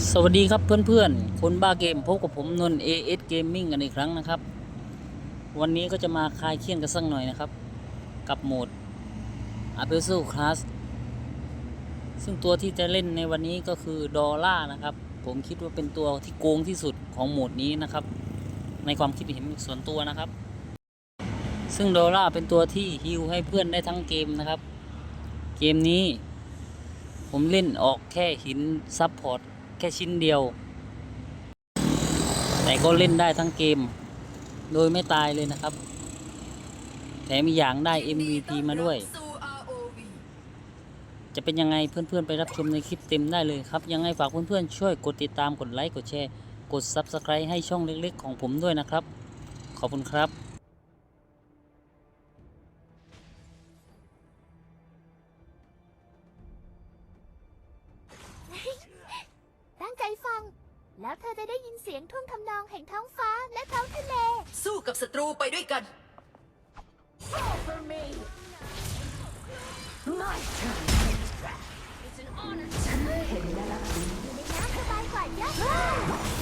สวัสดีครับเพื่อนๆ คนบ้าเกมพบกับผมนนท์ AS Gaming กันอีกครั้งนะครับ วันนี้ก็จะมาคลายเครียดกันสักหน่อยนะครับ กับโหมด a p e s u Class ซึ่งตัวที่จะเล่นในวันนี้ก็คือดอลล่านะครับ ผมคิดว่าเป็นตัวที่โกงที่สุดของโหมดนี้นะครับ ในความคิดเห็นส่วนตัวนะครับ ซึ่งดอลล่าเป็นตัวที่ฮิวให้เพื่อนได้ทั้งเกมนะครับ เกมนี้ ผมเล่นออกแค่หินซับพอร์ต ค่ชิ้นเดียว แต่ก็เล่นได้ทั้งเกม โดยไม่ตายเลยนะครับ แถมอีอย่างได้ MVP มาด้วย จะเป็นยังไงเพื่อนๆ ไปรับชมในคลิปเต็มได้เลยครับ ยังไงฝากเพื่อนๆ ช่วยกดติดตามกดไลค์กดแชร์ กด Subscribe ให้ช่องเล็กๆ ของผมด้วยนะครับ ขอบคุณครับ งท่วงทำนองแห่งท้องฟ้าและท้องทะเล สู้กับศัตรูไปด้วยกันอยู่ในน้ำสบายกว่าเยอะ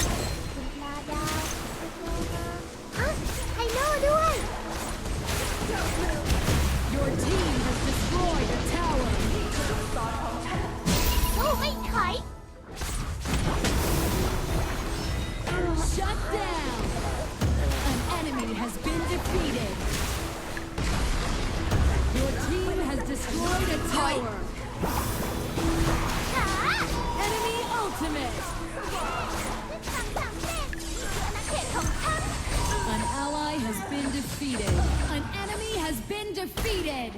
Been defeated. An enemy has been defeated.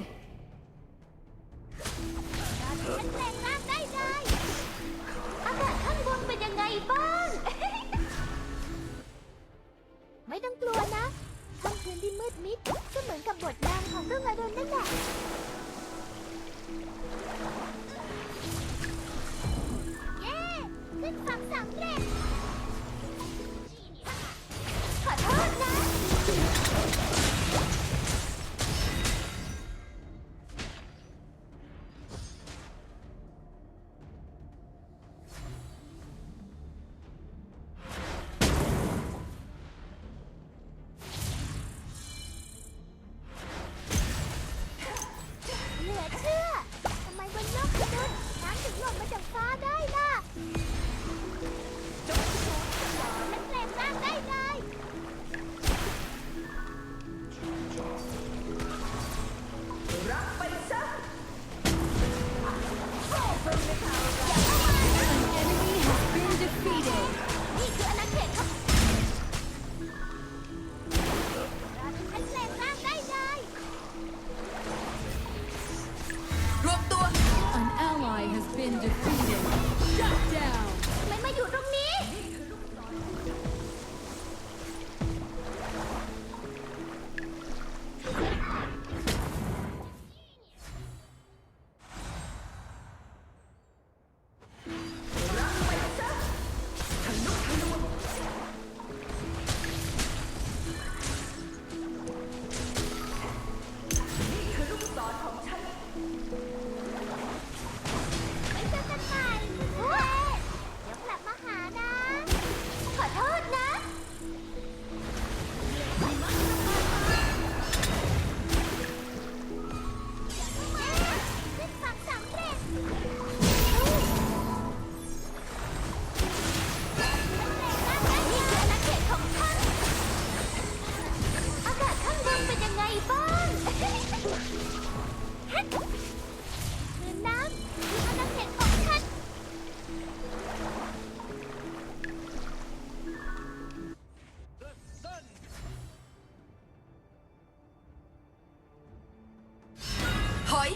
อย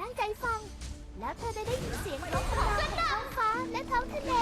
ตั้งใจฟัง แล้วเธอจะได้ยินเสียงนกกระจอกในท้องฟ้าและท้องทะเล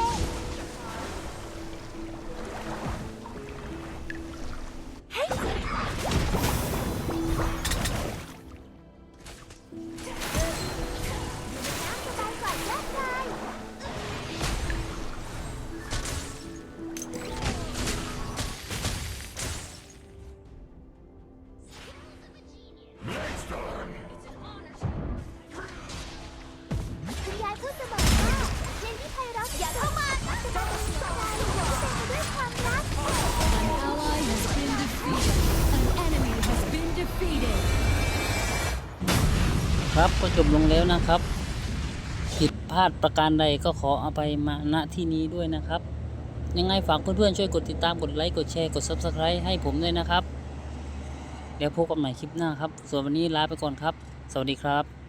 ครับก็จบลงแล้วนะครับ ผิดพลาดประการใดก็ขอเอาไปมาณที่นี้ด้วยนะครับ ยังไงฝากเพื่อนๆช่วยกดติดตามกดไลค์กดแชร์กด Subscribe ให้ผมด้วยนะครับ แล้วพบกันใหม่คลิปหน้าครับ ส่วนวันนี้ลาไปก่อนครับ สวัสดีครับ